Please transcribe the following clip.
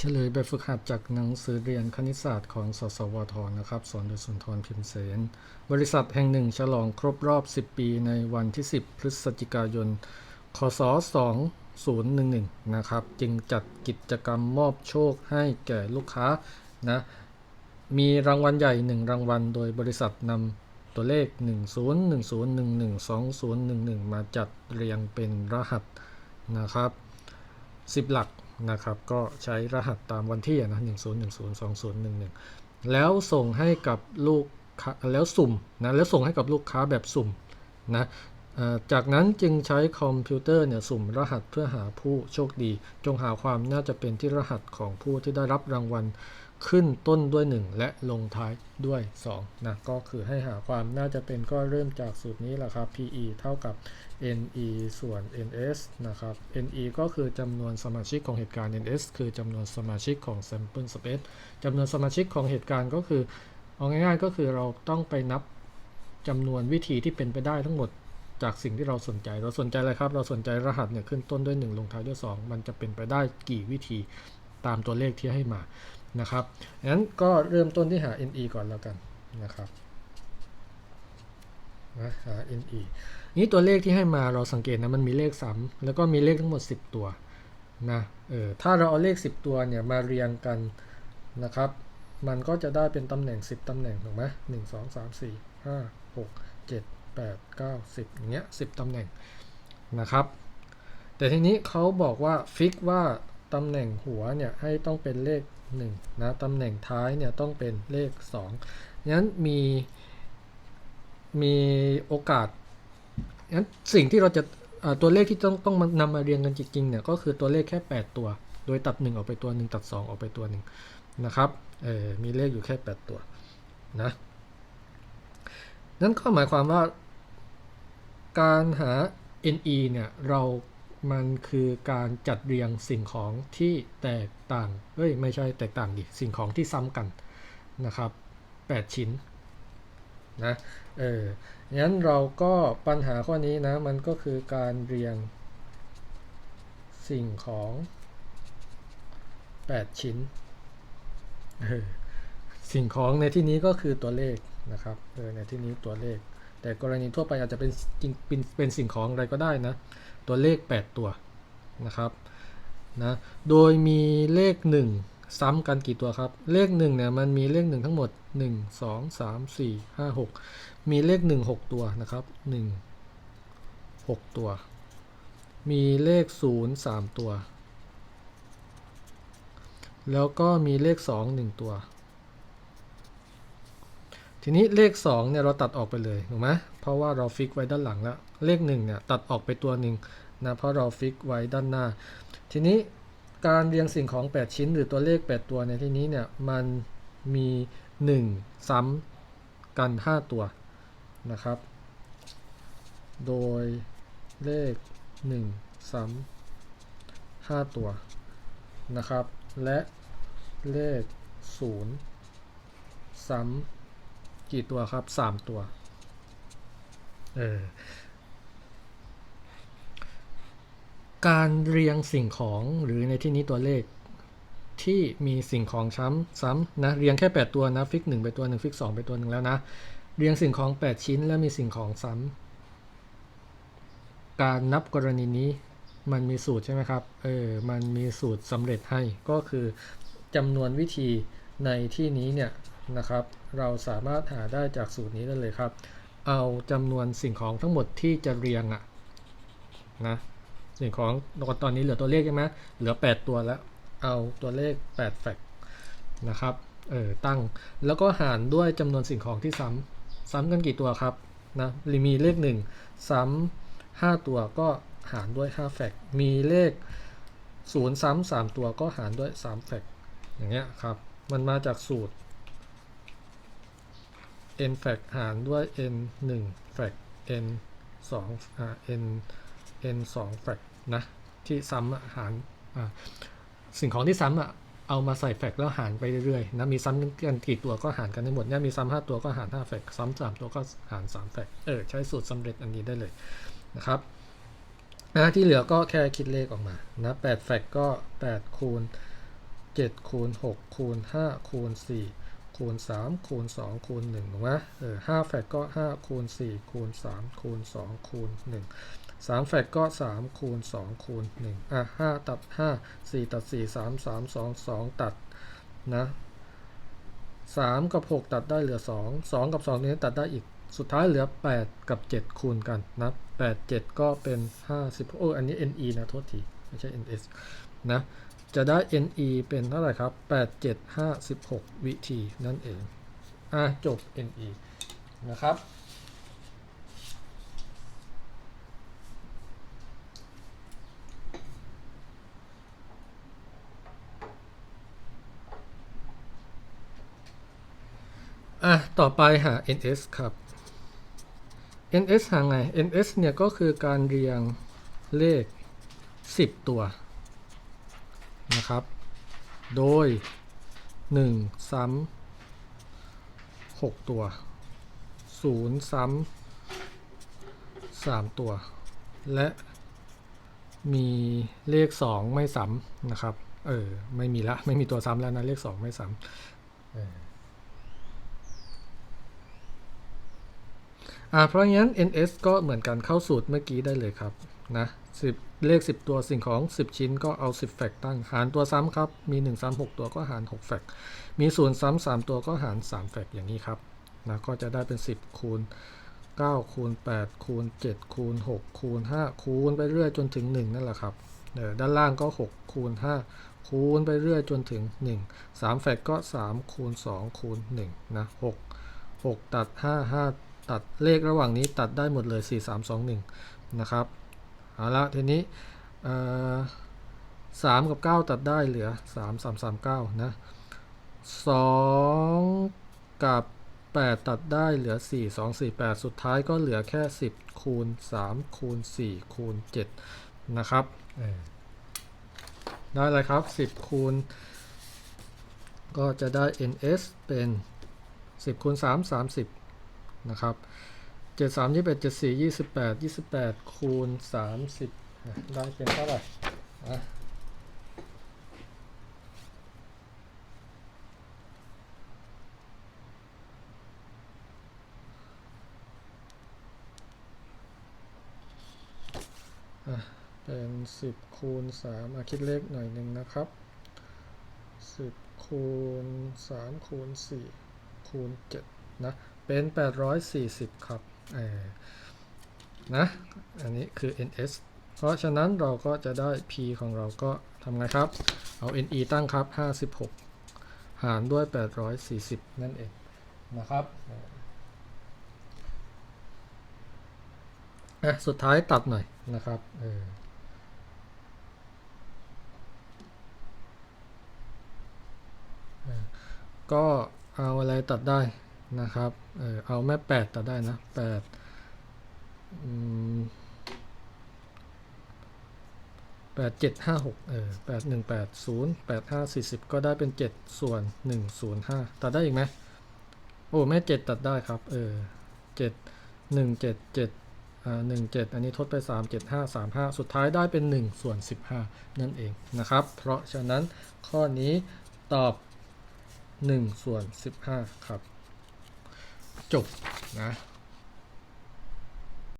เฉลยแบบฝึกหัดจากหนังสือเรียนคณิตศาสตร์ของสสวทนะครับ สอนโดยสุนทรพิมพ์เสน บริษัทแห่งหนึ่งฉลองครบรอบ 10 ปีในวันที่ 10 พฤศจิกายน คศ 2011 นะครับ จึงจัดกิจกรรมมอบโชคให้แก่ลูกค้านะ มีรางวัลใหญ่ 1 รางวัล โดยบริษัทนำตัวเลข 1010112011 มาจัดเรียงเป็นรหัสนะครับ 10 หลัก นะครับ ก็ใช้รหัสตามวันที่นะนะ10102011แล้วส่งให้กับลูกค้าแล้วสุ่มนะแล้วส่งให้กับลูกค้าแบบสุ่มนะจากนั้นจึงใช้คอมพิวเตอร์เนี่ยสุ่มรหัสเพื่อหาผู้โชคดี จงหาความน่าจะเป็นที่รหัสของผู้ที่ได้รับรางวัล ขึ้นต้นด้วย 1 และลงท้ายด้วย2นะก็คือให้หาความน่าจะเป็นก็เริ่มจากสูตรนี้แหละครับ PE เท่ากับ NE ส่วน NS นะครับ NE ก็คือจำนวนสมาชิกของเหตุการณ์ NS คือจำนวนสมาชิกของ sample space จำนวนสมาชิกของเหตุการณ์ก็คือ เอาง่ายๆก็คือเราต้องไปนับจำนวนวิธีที่เป็นไปได้ทั้งหมดจากสิ่งที่เราสนใจ เราสนใจอะไรครับ เราสนใจรหัสเนี่ยขึ้นต้นด้วย 1 ลงท้ายด้วย 2 มันจะเป็นไปได้กี่วิธีตามตัวเลขที่ให้มา นะครับงั้นก็เริ่มต้นที่หา NE ก่อนแล้วกันนะครับนะหา NE นี้ตัวเลขที่ให้มาเราสังเกตนะมันมีเลขซ้ำแล้วก็มีเลขทั้งหมด 10 ตัวนะเออถ้าเราเอาเลข 10 ตัวเนี่ยมาเรียงกันนะครับ มันก็จะได้เป็นตำแหน่ง 10 ตำแหน่งถูกไหมหนึ่งสองสามสี่ห้าหกเจ็ดแปดเก้าสิบอย่างเงี้ยสิบตำแหน่งนะครับ แต่ทีนี้เขาบอกว่าฟิกว่าตำแหน่งหัวเนี่ยให้ต้องเป็นเลข 1นะตำแหน่งท้ายเนี่ยต้องเป็นเลข2งั้นมีมีโอกาสงั้นสิ่งที่เราจะตัวเลขที่ต้องต้องนำมาเรียงกันจริงๆเนี่ยก็คือตัวเลขแค่ 8 ตัว โดยตัด 1 ออกไปตัวหนึ่งตัด 2 ออกไปตัวหนึ่งนะครับเออมีเลขอยู่แค่ 8 ตัวนะนั่นก็หมายความว่าการหา NE เนี่ยเรา มันคือการจัดเรียงสิ่งของที่แตกต่าง เอ้ย ไม่ใช่แตกต่างดิ สิ่งของที่ซ้ำกันนะครับ 8 ชิ้นนะ เอองั้นเราก็ปัญหาข้อนี้นะ มันก็คือการเรียงสิ่งของ 8 ชิ้น สิ่งของในที่นี้ก็คือตัวเลขนะครับ เออ ในที่นี้ตัวเลข แต่กรณีทั่วไปอาจจะเป็นจริงเป็นเป็นสิ่งของอะไรก็ได้นะ ตัวเลข 8 ตัวนะครับนะโดยมีเลข 1 ซ้ำกันกี่ตัวครับ เลข1เนี่ยมันมีเลข 1 ทั้งหมด 1 2 3 4 5 6 มีเลข 1 6 ตัวนะครับ 1 6 ตัว มีเลข 0 3 ตัว แล้วก็มีเลข 2 1 ตัว ทีนี้เลข2เนี่ยเราตัดออกไปเลยถูกไหมเพราะว่าเราฟิกไว้ด้านหลังแล้ว เลข1เนี่ยตัดออกไปตัวหนึ่งนะเพราะเราฟิกไว้ด้านหน้า ทีนี้การเรียงสิ่งของ 8 ชิ้น หรือตัวเลข 8 ตัวในที่นี้เนี่ยมันมี 1 ซ้ำกัน 5 ตัวนะครับ โดยเลข 1 ซ้ำ5ตัวนะครับ และเลข 0 ซ้ำ กี่ตัวครับ3ตัว เออ การเรียงสิ่งของหรือในที่นี้ตัวเลขที่มีสิ่งของซ้ำซ้ำนะเรียงแค่ 8 ตัวนะฟิก1ไปตัวหนึ่งฟิก2ไปตัวหนึ่งแล้วนะ เรียงสิ่งของ 8 ชิ้นแล้วมีสิ่งของซ้ำการนับกรณีนี้มันมีสูตรใช่ไหมครับเออมันมีสูตรสำเร็จให้ก็คือจำนวนวิธีในที่นี้เนี่ย นะครับ เราสามารถหาได้จากสูตรนี้ได้เลยครับ เอาจำนวนสิ่งของทั้งหมดที่จะเรียงอะนะสิ่งของตอนนี้เหลือตัวเลขใช่ไหมเหลือ 8 ตัวแล้ว เอาตัวเลข8แฟกนะครับเออตั้งแล้วก็หารด้วยจำนวนสิ่งของที่ซ้ำซ้ำกันกี่ตัวครับนะมีเลข 1 ซ้ำ5ตัวก็หารด้วย5แฟกมีเลข0ซ้ำ3ตัวก็หารด้วย3แฟกอย่างเงี้ยครับ มันมาจากสูตร n แฟกหารด้วย n 1แฟก n 2อ่า n n 2แฟกนะที่ซ้ำหารอ่าสิ่งของที่ซ้ำอะเอามาใส่แฟกแล้วหารไปเรื่อยๆนะมีซ้ำกันกี่ตัวก็หารกันได้หมดเนี่ยมีซ้ำห้าตัวก็หารห้าแฟกซ้ำสามตัวก็หารสามแฟกเออใช้สูตรสำเร็จอันนี้ได้เลยนะครับนะที่เหลือก็แค่คิดเลขออกมานะแปดแฟกก็แปดคูณ7คูณ6คูณ5คูณ4 คูณ 3 คูณ 2 คูณ1ถูกไหมเออ5แฟกก็ 5 คูณ 4 คูณ 3 คูณ 2 คูณ 1 3แฟกก็ 3 คูณ 2 คูณ 1 อะ 5 ตัด 5 4 ตัด 4 3 3 2 2 ตัด นะ 3 กับ 6 ตัดได้เหลือ 2 2 กับ 2 นี้ตัดได้อีก สุดท้ายเหลือ 8 กับ 7 คูณกัน นะ8 7 ก็เป็น 50โอ้อันนี้ NE นะ โทษที ไม่ใช่ NS นะ จะได้ NE เป็นเท่าไหร่ครับ 8756 วิธีนั่นเอง อะ จบ NE นะครับ อะ ต่อไปหา NS ครับ NS หาไง NS เนี่ยก็คือการเรียงเลข 10 ตัว นะครับ โดย 1 ซ้ำ6 ตัว 0 ซ้ำ3 ตัว และมีเลข 2 ไม่ซ้ำนะครับ เออ ไม่มีละ ไม่มีตัวซ้ำแล้วนะ เลข 2 ไม่ซ้ำเอออ่าเพราะงั้น ns ก็เหมือนกันเข้าสูตรเมื่อกี้ได้เลยครับ นะ10เลข 10 ตัวสิ่งของ 10 ชิ้นก็เอา 10 แฟกตั้ง หารตัวซ้ำครับ มี1ซ้ำ6ตัวก็หาร 6 แฟก มี0ซ้ำ3ตัวก็หาร 3 แฟกอย่างนี้ครับนะก็จะได้เป็น 10 คูณ 9 คูณ 8 คูณ 7 คูณ 6 คูณ 5 คูณไปเรื่อยจนถึง 1 นั่นแหละครับเออด้านล่างก็ 6 คูณ 5 คูณไปเรื่อยจนถึง 1 3 แฟกก็ 3 คูณ 2 คูณ1นะ6 6 ตัด 5 5 ตัดเลขระหว่างนี้ตัดได้หมดเลย 4 3 2 1 นะครับ เอาละทีนี้สามกับ9ตัดได้เหลือ3 3 3 9นะ2กับ8ตัดได้เหลือ4 2 4 8สุดท้ายก็เหลือแค่10คูณ3คูณ4คูณ7นะครับเออได้เลยครับ10คูณ ก็จะได้ ns เป็น10คูณ3 30นะครับ เจ็ดสามยี่สิบเดเจ็ดสี่ยี่สิบแปดยี่สิบแปดคูณสามสิบได้เป็นเท่าไหร่เป็นสิบคูณสามคิดเลขหน่อยหนึ่งนะครับสิบคูณสามคูณสี่คูณเจ็ดนะ เป็นแปดร้อยสี่สิบครับ นะ อันนี้คือ ns เพราะฉะนั้นเราก็จะได้ p ของเราก็ทำไงครับ เอา ne ตั้งครับ 56 หารด้วย 840 นั่นเองนะครับอะสุดท้ายตัดหน่อยนะครับเออเออก็เอาอะไรตัดได้ นะครับเออเอาแม่8ตัดได้นะ8อืมแปดเจ็ดห้าหกเออแปดหนึ่งแปดศูนย์แปดห้าสี่สิบก็ได้เป็นเจ็ดส่วนหนึ่งศูนย์ห้าตัดได้อีกไหมโอ้แม่เจ็ดตัดได้ครับเออเจ็ดหนึ่งเจ็ดเจ็ดอ่าหนึ่งเจ็ดอันนี้ทดไปสามเจ็ดห้าสามห้าสุดท้ายได้เป็นหนึ่งส่วนสิบห้านั่นเองนะครับ เพราะฉะนั้นข้อนี้ตอบหนึ่งส่วนสิบห้าครับ จบนะ